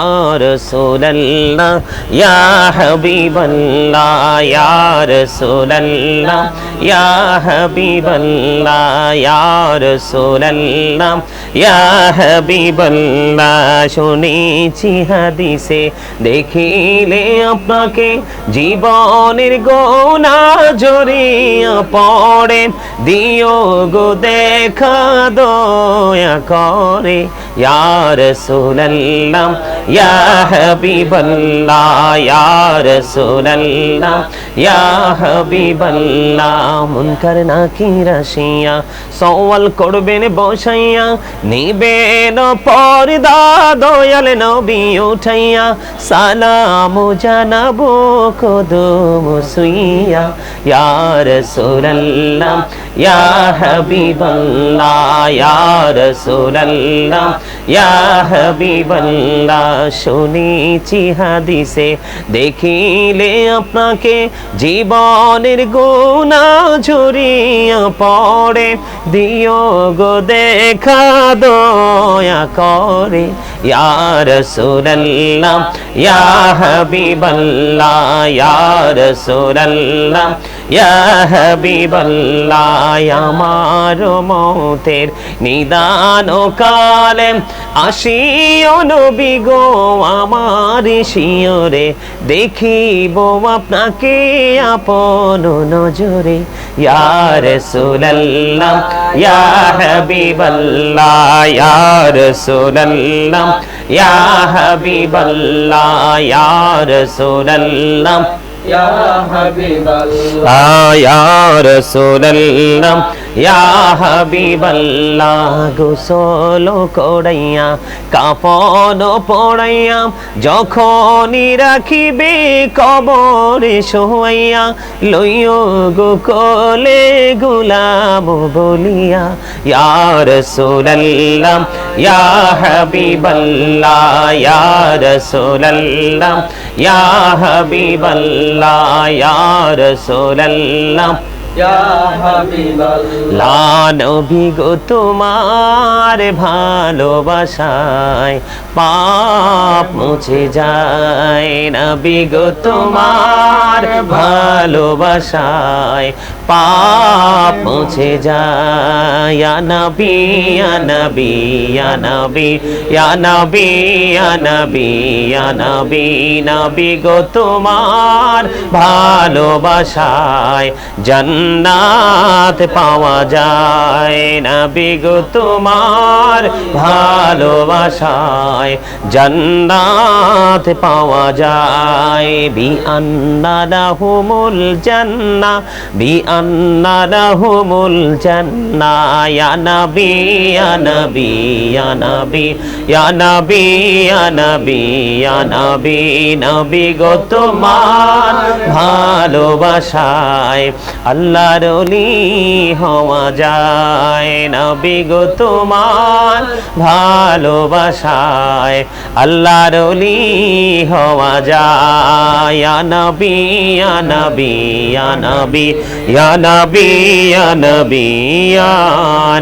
يا رسول الله يا حبيب الله يا رسول الله يا حبيب الله يا رسول الله يا حبيب الله শুনেছি হাদিসে দেখিলে আপনাকে জীবনের গোনা জড়িয়া পড়ে দিও গো দেখা দয়া করে ইয়া রাসূলুল্লাহ ইয়া হাবিবাল্লাহ ইয়া রাসূলুল্লাহ ইয়া হাবিবাল্লাহ মুনকার নাকির আসিয়া সওয়াল করবেন বসাইয়া নিবেন পর্দা দয়াল নবী উঠাইয়া সালাম জানাব কদম সুইয়া ইয়া রাসূলুল্লাহ ইয়া হাবিবাল্লাহ ইয়া রাসূলুল্লাহ ইয়া হাবিবাল্লাহ, শুনেছি হাদিসে, দেখিলে আপনাকে জীবনের গুণা ঝরিয়া পড়ে, দিও গো দেখা দয়া করে। ইয়া রাসূলুল্লাহ, ইয়া হাবিবাল্লাহ, ইয়া রাসূলুল্লাহ ইয়া হাবিবাল্লাহ, আমার মতের নিদান কালে আসিও নবী গো, আমার শিয়রে দেখিব আপনাকে আপন নজরে। ইয়া রাসূলুল্লাহ, ইয়া হাবিবাল্লাহ, ইয়া রাসূলুল্লাহ, ইয়া হাবিবাল্লাহ, ইয়া রাসূলুল্লাহ। يا حبيب الله ইয়া রাসূলুল্লাহ ইয়া হাবিবাল্লাহ গোসল করাইয়া কাপন পড়াইয়া যখনই রাখিবে কবরে শোয়াইয়া লইও গো কোলে গুলাম বলিয়া ইয়া রাসূলুল্লাহ ইয়া হাবিবাল্লাহ ইয়া রাসূলুল্লাহ ইয়া হাবিবাল্লাহ ইয়া রাসূলাল্লাহ লানবিগো তোমার ভালোবাসায় পাপ মুছে যায়। নবিগো তোমার ভালোবাসায় পাপ মুছে যায়। নবী নবী নবী গো তোমার ভালোবাসায় জান্নাত পাওয়া যায়। নবী গো তোমার ভালোবাসায় জান্নাত পাওয়া যায়। বি আন্না লাহুমুল জান্না, বি আন্না লাহুমুল জান্না নবী নবী গো তোমার ভালোবাসায় হওয়া যায়। নবী গো তোমার ভালোবাসায় আল্লাহর অলি হওয়া যায়। নবী নবী নবী নবী নবী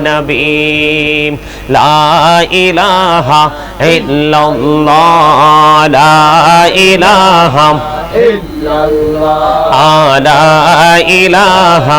নবী। লা ইলাহা ইল্লাল্লাহ লা ইলাহা ইল্লাল্লাহ। লা ইলাহা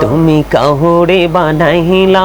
তুমি কাহরে বানাইলা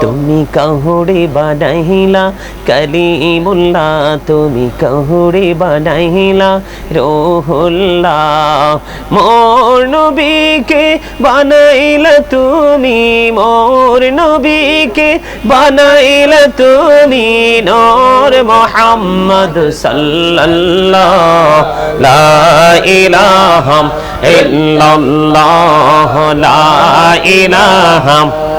তুমি কাহুরে বানাইলা, কালিমুল্লাহ। তুমি কাহুরে বানাইলা, রোহুল্লাহ। মোর নবীকে বানাইলা তুমি, মোর নবীকে বানাইলা তুমি, নূর মোহাম্মদ সাল্লাল্লাহ। লা ইলাহা ইল্লাল্লাহ, লা ইলাহা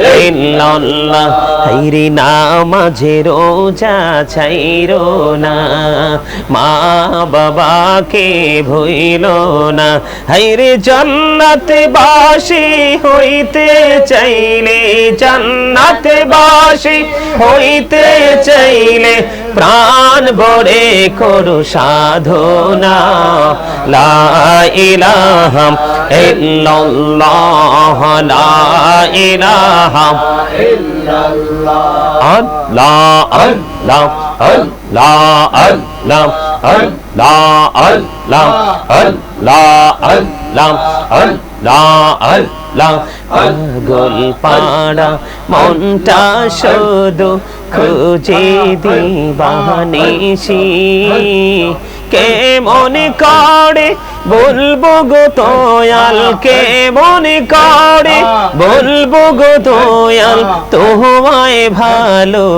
ইল্লাল্লাহ, হাইরে নামাজে রোজা ছাইরো না। মা বাবাকে ভইল না। হাইরে জান্নাতে বাসি হইতে চাইলে, জান্নাতে বাসি হইতে চাইলে প্রাণ বড়ে করো সাধনা। লা ইলাহা ইল্লাল্লাহ, লা ইল্লাল্লাহ। আল্লাহ আল্লাহ আল্লাহ আল্লাহ আল্লাহ আল্লাহ আল্লাহ আল্লাহ আল্লাহ আল্লাহ। পাগল পাড়া মনটা শুধু খুঁজে দিবানিসি কে মনে করে বলব গো তোয়াল কে মনে করে বলব গো তোয়াল তোমায় ভালোবাসি।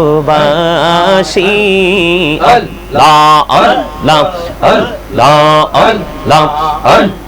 আল্লাহ আল্লাহ আল্লাহ আল্লাহ। আল্লাহ।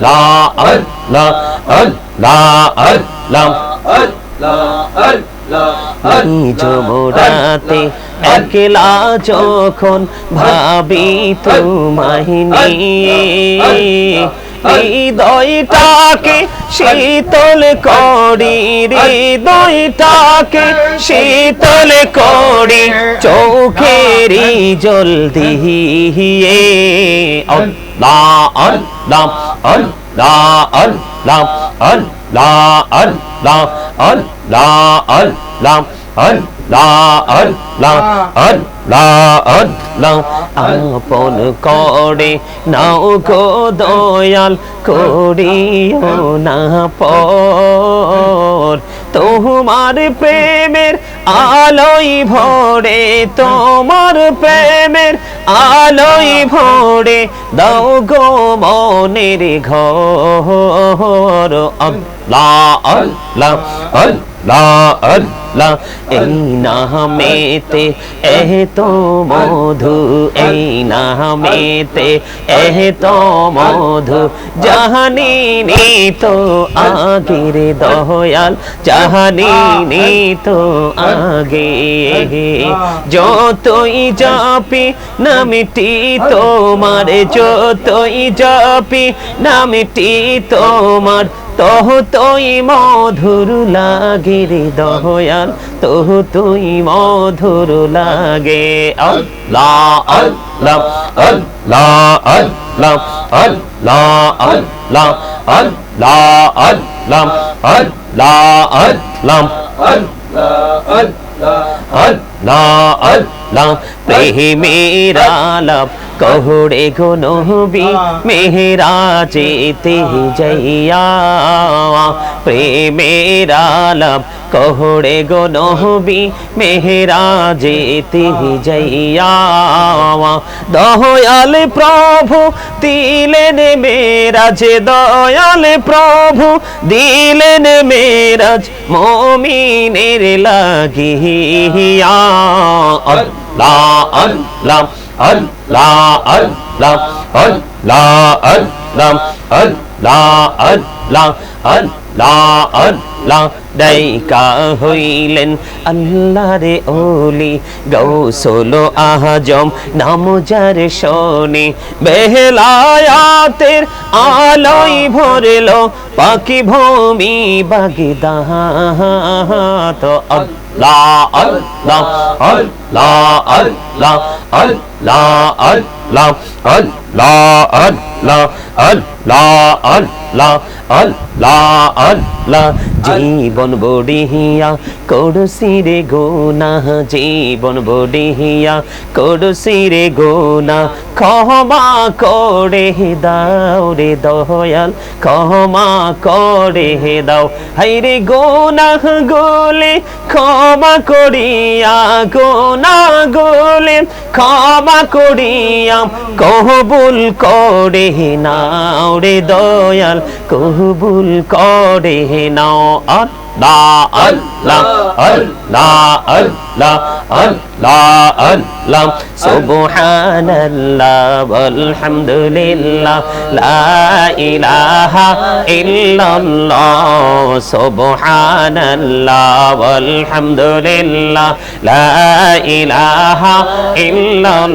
লা, আল লা আল লা আল লা আল লা একলা যখন ভাবি তোমায় নিয়ে দইটাকে শীতল করি হৃদয়টাকে শীতল করি চোখেরি জলদি দিয়ে আল্লাহ। lam al la al lam al la al lam al la al lam al la al lam al la al lam আপন করে নাও গো দয়াল করিও না পর তোমার প্রেমের আলোই ভরে তোমার প্রেমের আলোই ভরে দাও গো মনের ঘর। আল্লাহ আল্লাহ আল্লাহ আল্লাহ। এই নামেতে এহ তো মধু এই নামেতে এহ তো মধু জাহানি তো আগের দয়াল জাহানি তো আগে যতই জাপি, নামটি তোমার, যতই জাপি, নামটি তোমার তহ তুই মধুর লাগে রে দয়াল তহ তুই মধুর লাগে আল্লাহ আল্লাহ আল্লাহ আল্লাহ আল্লাহ আল্লাহ আল্লাহ আল্লাহ আল্লাহ আল্লাহ আল্লাহ আল্লাহ আল্লাহ প্রেমের আলাপ কহরে গো নবী মেহরা যেতে যাইয়া প্রেমের আলাপ কহরে গো নবী মেহরা যেতে যাইয়া দয়াল প্রভু দিলেন মেরাজ, দয়াল প্রভু দিলেন মেরাজ, মমিনের লাগিয়া। আল্লাহ আল্লাহ আল্লাহ আল্লাহ আল্লাহ আল্লাহ আল্লাহ আল্লাহ আল্লাহ ডাইকা হইলেন আল্লাহ রে ওলি গৌসল আহজম নাম যার শোনে বেহলায়াতের আলোই ভরলো পাখি la al la al la al la al লা, আল লা আল লা, আল জীবন বড়িয়া করসি রে গোনা, জীবন বড়িয়া করসি রে গোনা। ক্ষমা করে দাও রে দয়াল, ক্ষমা করে দাও। হাই রে গোনা গোলে, ক্ষমা করিয়া গোনা গোলে, ক্ষমা করিয়া কহবুল করে নাও রে দয়াল কহবুল করে নাও আল্লাহ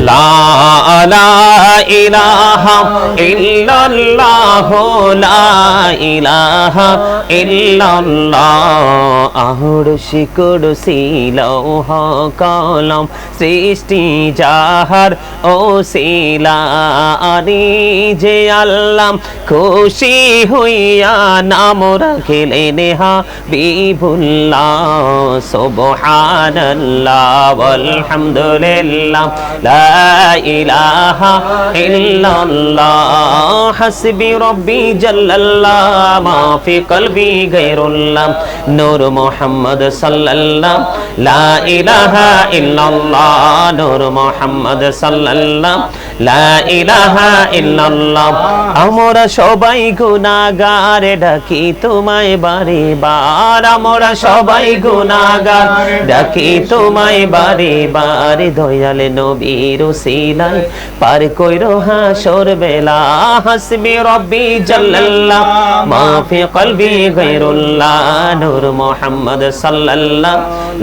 লা ইলাহা ইল্লাল্লাহ কলম সৃষ্টি যাহার ও শিলা যে আল্লাম খুশি হইয়া নাম রাখিলেন হা বিভুল্লা আল্লাহ নূর সাল্লাল্লাহ, লা ইলাহা ইল্লাল্লাহ, নূর সাল্লাল্লাহ, লা ইলাহা ইল্লাল্লাহ, আমরা সবাই গুনাহগার, ডাকি তোমায় বারে বার, আমরা সবাই গুনাহগার, ডাকি তোমায় বারে বারে দয়ালে নবীর সিলাই পার কইরো হাসর বেলা। হাসবে রব্বি জাল্লাল্লাহ মাফি কলবি গায়রুল্লাহ নূর মোহাম্মদ সাল্লাল্লাহ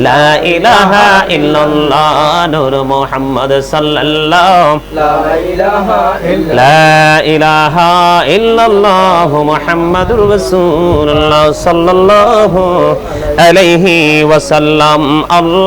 লা ইলাহা ইল্লাল্লাহ নূর সাল্লাল্লাহ লা ইলাহা ইল্লাল্লাহ মুহাম্মাদুর রাসূলুল্লাহ সাল্লাল্লাহু আলাইহি ওয়াসাল্লাম। আল্লাহ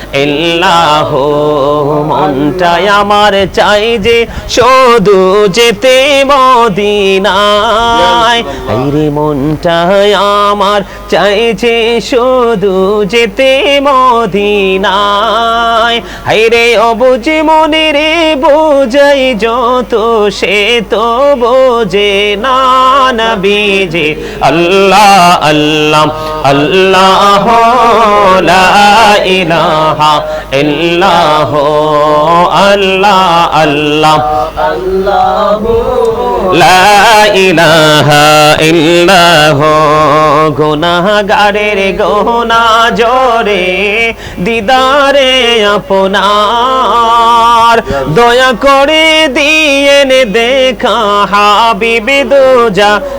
ইল্লাহ মনটাই আমার চাই যে শুধু যেতে মদিনায়। রে মনটাই আমার চাইছে শুধু যেতে মদিনায়। হাইরে অবুঝে মনে রে বোঝাই যত, সে তো বোঝে না নবীজি। আল্লাহ আল্লাহ আল্লাহ, লা ইলাহা আল্লাহ আল্লাহ। আল্লাহু লা ইলাহা ইল্লাহ গুনাহগারের গোনা জোরে দিদারে আপনার। দয়া করে দিয়ে দেখা হাবিবি দুজা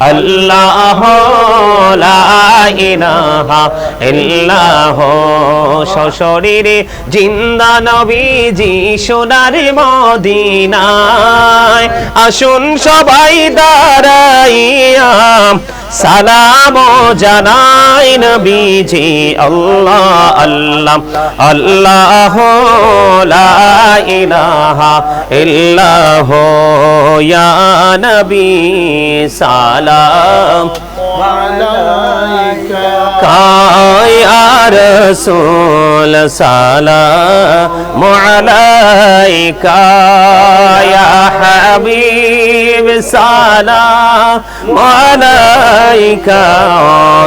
আল্লাহ ইল্লাহ সশরীরে জিন্দা নবীজি সোনার মদিনায় আসুন সবাই দাঁড়াইয়া। সালাম জানাই নবীজি আল্লাহ আল্লাহ আল্লাহ লা ইলাহা ইল্লাহ ইয়া নবী সালাম। يا رسول سلام عليك يا حبيب سلام عليك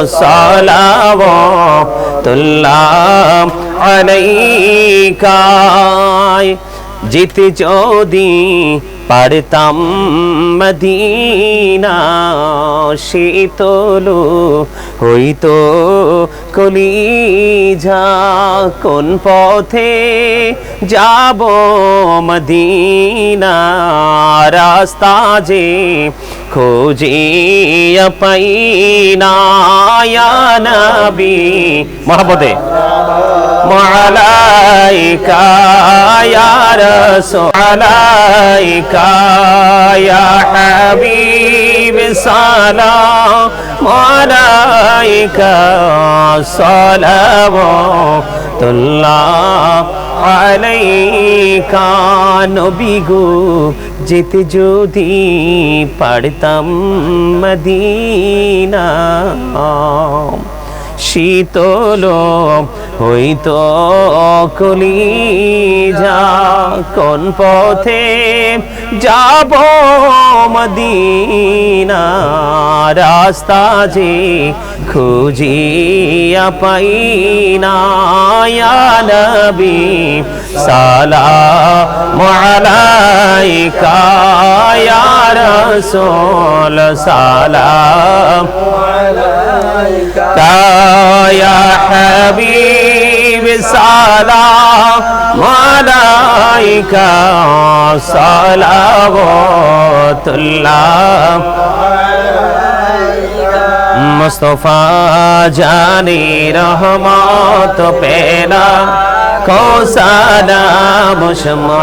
صلوات الله عليك জিতে যদি পারতাম মদিনা শীতল হইতো কলিজা, কোন পথে যাব মদিনা? রাস্তা যে খোঁজিয়া পাইনা ইয়া নবী। মহাপদে عليك يا رسول عليك يا حبيب سلام عليك صلوات الله عليك নবী গো যেতে যদি পারতাম মদিনা শীতল হইতো কলিজা কোন পথে যাব মদিনা রাস্তা যে খুঁজিয়া পাইনা নবী? سلام علیکہ یا رسول سلام علیکہ یا حبیب سلام علیکہ صلوات اللہ۔ مصطفیٰ جانی رحمت پیدا لاکھوں سلام شمع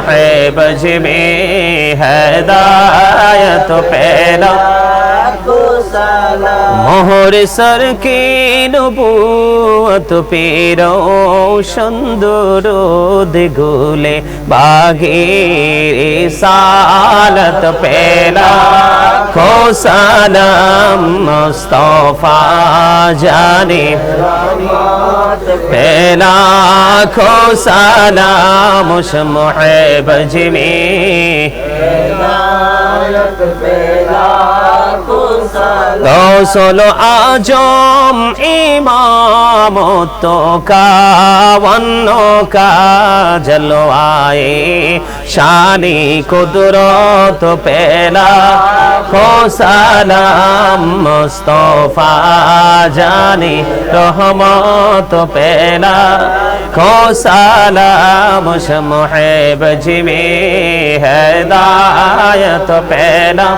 بج میں ہدایت پھیلا মোহর সর কে নবুয়ত পেরো সুন্দর দিগুলে বাগে সালত পেলা। খো সালাম মুস্তফা জানে। পেলা খো সালাম মুহব জিমে। গৌসল আজম ইমামত কাওয়ান্ন কা জলওয়ায়ে শানি কুদরত পেলা খো সালাম মুস্তফা জানি রহমত পেলা খো সালাম মুহেব জিমে হেদায়ত পেলা।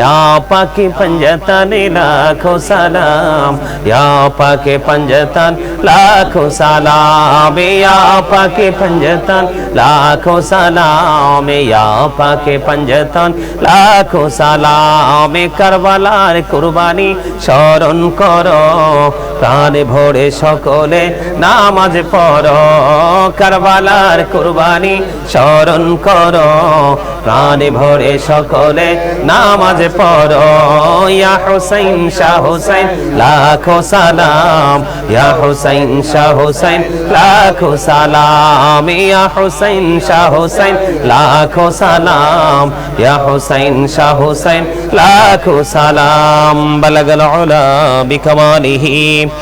या पाके पंजतन लाखों सलाम या पाके पंजतन लाखों सलाम या पाके पंजतन लाखों सलाम या पाके पंजतन লাখো সালামে কারবালার কুরবানি স্মরণ করো প্রাণে ভরে সকলে নামাজ পড়ো। কারবালার কুরবানি স্মরণ করো। প্রাণে ভরে সকলে নামাজ পড়ো। ইয়া হুসাইন, শাহ হুসাইন, লাখো সালাম। ইয়া হুসাইন, শাহ হুসাইন, লাখো সালাম। ইয়া হুসাইন, শাহ হুসাইন, লাখো সালাম। ইয়া হুসাইন, শাহ হুসাইন, লাখো সালাম। বলগল উলা বিকমালিহি।